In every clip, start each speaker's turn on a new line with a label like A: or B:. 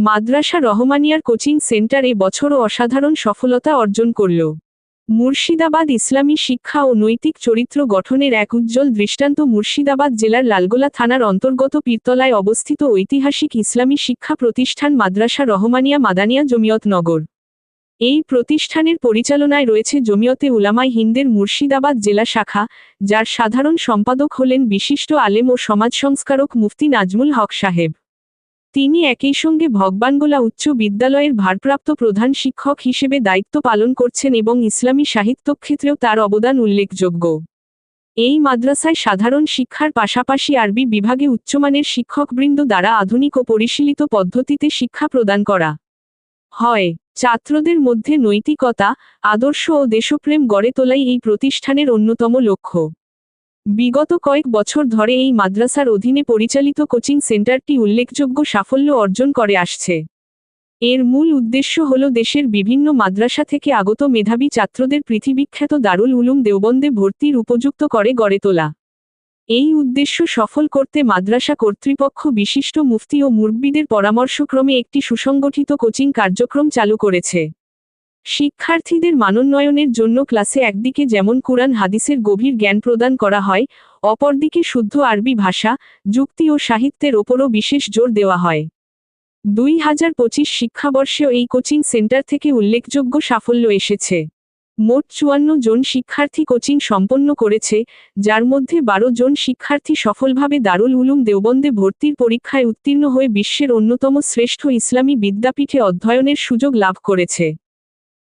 A: মাদ্রাসা রহমানিয়ার coaching centre এ বছরও অসাধারণ সফলতা অর্জন করল। মুর্শিদাবাদ ইসলামী শিক্ষা ও নৈতিক চরিত্র গঠনের এক উজ্জ্বল দৃষ্টান্ত মুর্শিদাবাদ জেলার লালগোলা থানার অন্তর্গত পীরতলায় অবস্থিত ঐতিহাসিক ইসলামী শিক্ষা প্রতিষ্ঠান মাদ্রাসা রহমানিয়া মাদানিয়া জমিয়ত নগর। এই প্রতিষ্ঠানের পরিচালনায় রয়েছে জমিয়তে উলামাই হিন্দের মুর্শিদাবাদ জেলা শাখা, যার সাধারণ সম্পাদক হলেন বিশিষ্ট আলেম ও সমাজ সংস্কারক মুফতি নাজমুল হক সাহেব। তিনি একই সঙ্গে ভগবানগোলা উচ্চ বিদ্যালয়ের ভারপ্রাপ্ত প্রধান শিক্ষক হিসেবে দায়িত্ব পালন করছেন এবং ইসলামী সাহিত্য ক্ষেত্রেও তার অবদান উল্লেখযোগ্য। এই মাদ্রাসায় সাধারণ শিক্ষার পাশাপাশি আরবি বিভাগে উচ্চমানের শিক্ষকবৃন্দ দ্বারা আধুনিক ও পরিশীলিত পদ্ধতিতে শিক্ষা প্রদান করা হয়। ছাত্রদের মধ্যে নৈতিকতা, আদর্শ ও দেশপ্রেম গড়ে তোলাই এই প্রতিষ্ঠানের অন্যতম লক্ষ্য। বিগত কয়েক বছর ধরে এই মাদ্রাসার অধীনে পরিচালিত কোচিং সেন্টারটি উল্লেখযোগ্য সাফল্য অর্জন করে আসছে। এর মূল উদ্দেশ্য হল দেশের বিভিন্ন মাদ্রাসা থেকে আগত মেধাবী ছাত্রদের পৃথিবীখ্যাত দারুল উলুম দেওবন্দে ভর্তির উপযুক্ত করে গড়ে তোলা। এই উদ্দেশ্য সফল করতে মাদ্রাসা কর্তৃপক্ষ বিশিষ্ট মুফতি ও মুরব্বীদের পরামর্শক্রমে একটি সুসংগঠিত কোচিং কার্যক্রম চালু করেছে। শিক্ষার্থীদের মানোন্নয়নের জন্য ক্লাসে একদিকে যেমন কুরআন হাদিসের গভীর জ্ঞান প্রদান করা হয়, অপরদিকে শুদ্ধ আরবি ভাষা, যুক্তি ও সাহিত্যের ওপরও বিশেষ জোর দেওয়া হয়। দুই হাজার পঁচিশ শিক্ষাবর্ষেও এই কোচিং সেন্টার থেকে উল্লেখযোগ্য সাফল্য এসেছে। মোট চুয়ান্ন জন শিক্ষার্থী কোচিং সম্পন্ন করেছে, যার মধ্যে বারো জন শিক্ষার্থী সফলভাবে দারুল উলুম দেওবন্দে ভর্তির পরীক্ষায় উত্তীর্ণ হয়ে বিশ্বের অন্যতম শ্রেষ্ঠ ইসলামী বিদ্যাপীঠে অধ্যয়নের সুযোগ লাভ করেছে।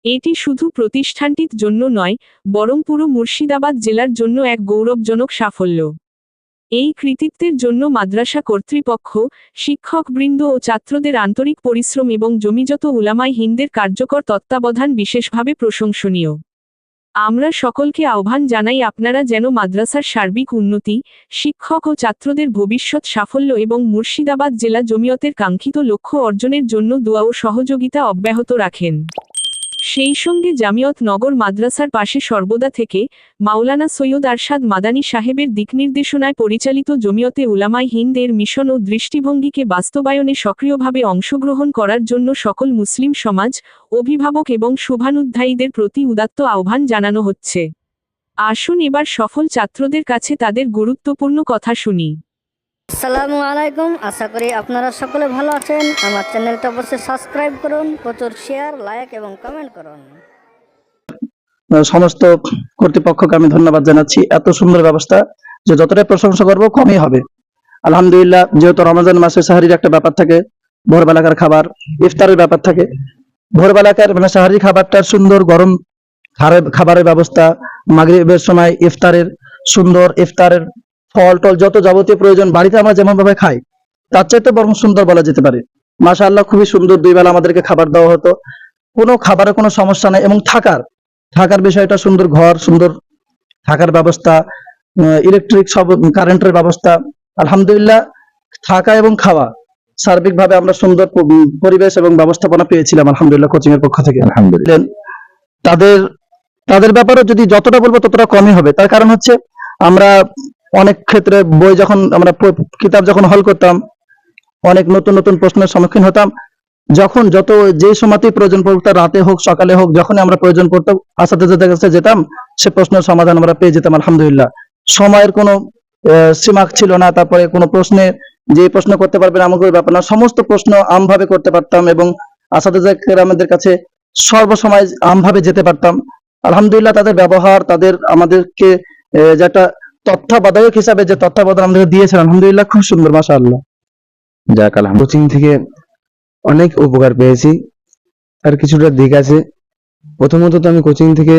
A: এটি শুধু প্রতিষ্ঠানটির জন্য নয়, বরং পুরো মুর্শিদাবাদ জেলার জন্য এক গৌরবজনক সাফল্য। এই কৃতিত্বের জন্য মাদ্রাসা কর্তৃপক্ষ, শিক্ষকবৃন্দ ও ছাত্রদের আন্তরিক পরিশ্রম এবং জমিজত উলামাই হিন্দের কার্যকর তত্ত্বাবধান বিশেষভাবে প্রশংসনীয়। আমরা সকলকে আহ্বান জানাই আপনারা যেন মাদ্রাসার সার্বিক উন্নতি, শিক্ষক ও ছাত্রদের ভবিষ্যৎ সাফল্য এবং মুর্শিদাবাদ জেলা জমিয়তের কাঙ্ক্ষিত লক্ষ্য অর্জনের জন্য দোয়া ও সহযোগিতা অব্যাহত রাখেন। সেই সঙ্গে জামিয়ত নগর মাদ্রাসার পাশে সর্বদা থেকে মাওলানা সৈয়দ আরশাদ মাদানী সাহেবের দিকনির্দেশনায় পরিচালিত জমিয়তে উলামাই হিন্দ এর মিশন ও দৃষ্টিভঙ্গিকে বাস্তবায়নে সক্রিয়ভাবে অংশগ্রহণ করার জন্য সকল মুসলিম সমাজ, অভিভাবক এবং শুভানুধ্যায়ীদের প্রতি উদাত্ত আহ্বান জানানো হচ্ছে। আসুন এবার সফল ছাত্রদের কাছে তাদের গুরুত্বপূর্ণ কথা শুনি।
B: আসসালামু আলাইকুম। আশা করি আপনারা সকলে ভালো আছেন। আমার চ্যানেলটা অবশ্যই সাবস্ক্রাইব করুন, প্রচুর শেয়ার, লাইক এবং কমেন্ট করুন।
C: সমস্ত কর্তৃপক্ষকে আমি ধন্যবাদ জানাচ্ছি। এত সুন্দর ব্যবস্থা যে যতটাই প্রশংসা করব, কমই হবে। আলহামদুলিল্লাহ, যেহেতু রমজান মাসে সাহারির একটা ব্যাপার থাকে, ভোরবেলাকার খাবার, ইফতারের ব্যাপার থাকে, ভোরবেলাকার মানে সাহারি খাবারটার সুন্দর গরম খাবারের ব্যবস্থা, মাগরিবের সময় ইফতারের সুন্দর ইফতারের ফল টল যত যাবতীয় প্রয়োজন বাড়িতে আমরা যেমন ভাবে খাই তার চাইতে বরং সুন্দর বলা যেতে পারে। মাশা আল্লাহ খুবই সুন্দর দুই বেলা আমাদেরকে খাবার দেওয়া হতো। কোনো খাবারের কোনো সমস্যা নাই এবং থাকার থাকার বিষয়টা সুন্দর ঘর সুন্দর থাকার ব্যবস্থা ইলেকট্রিক সব কারেন্টের ব্যবস্থা। আলহামদুলিল্লাহ থাকা এবং খাওয়া সার্বিকভাবে আমরা সুন্দর পরিবেশ এবং ব্যবস্থাপনা পেয়েছিলাম আলহামদুলিল্লাহ কোচিং এর পক্ষ থেকে। আলহামদুলিল্লাহ। তাদের তাদের ব্যাপারে যদি যতটা বলব ততটা কমই হবে। তার কারণ হচ্ছে আমরা অনেক ক্ষেত্রে বই যখন আমরা কিতাব যখন হল করতাম অনেক নতুন নতুন প্রশ্নের সম্মুখীন হতাম যখন যত যে সময়তেই প্রয়োজন পড়তো রাতে হোক সকালে হোক যখনই আমরা প্রয়োজন পড়তো আসাদের কাছে যেতাম সে প্রশ্নের সমাধান আমরা পেয়ে যেতাম আলহামদুলিল্লাহ। সময়ের কোনো সীমা ছিল না তারপরে কোনো প্রশ্নে যে প্রশ্ন করতে পারবেন আমাকে ব্যাপার না সমস্ত প্রশ্ন আমভাবে করতে পারতাম এবং আসাদের আমাদের কাছে সর্বসময় আমভাবে যেতে পারতাম। আলহামদুলিল্লাহ তাদের ব্যবহার তাদের আমাদেরকে আহ, যে একটা তত্ত্বাবধায়ক হিসাবে যে তত্ত্বাবধান আমাদেরকে দিয়েছেন, আলহামদুলিল্লাহ খুব সুন্দর মাসা আল্লাহ
D: যাক আলহাম কোচিং থেকে অনেক উপকার পেয়েছি তার কিছুটা দিক আছে। প্রথমত তো আমি কোচিং থেকে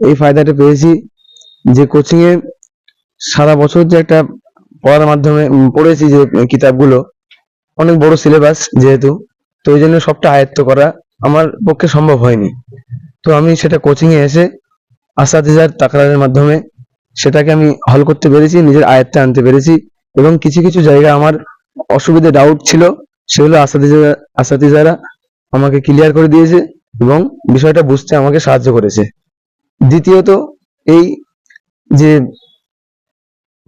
D: এই ফায়দাটা পেয়েছি যে কোচিং এ সারা বছর যে একটা পড়ার মাধ্যমে পড়েছি যে কিতাবগুলো, অনেক বড় সিলেবাস যেহেতু, তো ওই জন্য সবটা আয়ত্ত করা আমার পক্ষে সম্ভব হয়নি। তো আমি সেটা কোচিং এ এসে আসাদিজার তাকরারের মাধ্যমে সেটাকে আমি হল করতে পেরেছি, নিজের আয়ত্তে আনতে পেরেছি এবং কিছু কিছু জায়গা আমার অসুবিধে ডাউট ছিল, সেগুলো আসাদিজা আসাদিজারা আমাকে ক্লিয়ার করে দিয়েছে এবং বিষয়টা বুঝতে আমাকে সাহায্য করেছে। দ্বিতীয়ত, এই যে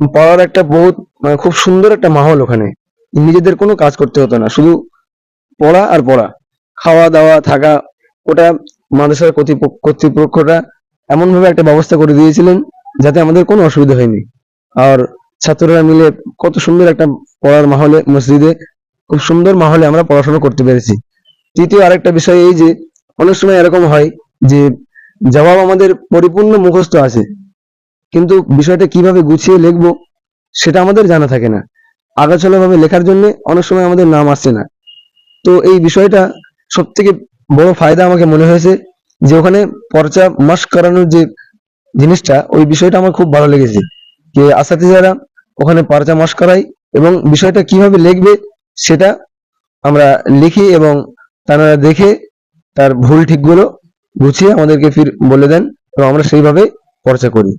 D: পড়ার একটা বহুত মানে খুব সুন্দর একটা মাহল ওখানে। নিজেদের কোনো কাজ করতে হতো না, শুধু পড়া আর পড়া। খাওয়া, দাওয়া, থাকা, ওটা মাদ্রাসার কর্তৃপক্ষ কর্তৃপক্ষরা এমন ভাবে একটা ব্যবস্থা করে দিয়েছিলেন যাতে আমাদের কোনো অসুবিধা হয়নি। আর ছাত্ররা মিলে কত সুন্দর একটা পড়ার মাহলে, মসজিদে খুব সুন্দর মাহলে আমরা পড়াশোনা করতে পেরেছি। তৃতীয় আরেকটা বিষয় এই যে, অনেক সময় এরকম হয় যে, জবাব আমাদের পরিপূর্ণ মুখস্থ আছে। কিন্তু বিষয়টা কীভাবে গুছিয়ে লিখব, সেটা আমাদের জানা থাকে না। আগাছালো ভাবে লেখার জন্য অনেক সময় আমাদের নাম আসছে না। তো এই বিষয়টা সব থেকে বড় ফায়দা আমাকে মনে হয়েছে যে, ওখানে পর্চা মাস্ক করানোর যে জিনিসটা, ওই বিষয়টা আমার খুব ভালো লেগেছে যে আসাতিজারা ওখানে পার্চা মাস করাই এবং বিষয়টা কীভাবে লিখবে সেটা আমরা লিখি এবং তারা দেখে তার ভুল ঠিকগুলো বুঝিয়ে আমাদেরকে ফির বলে দেন এবং আমরা সেইভাবে পর্চা করি।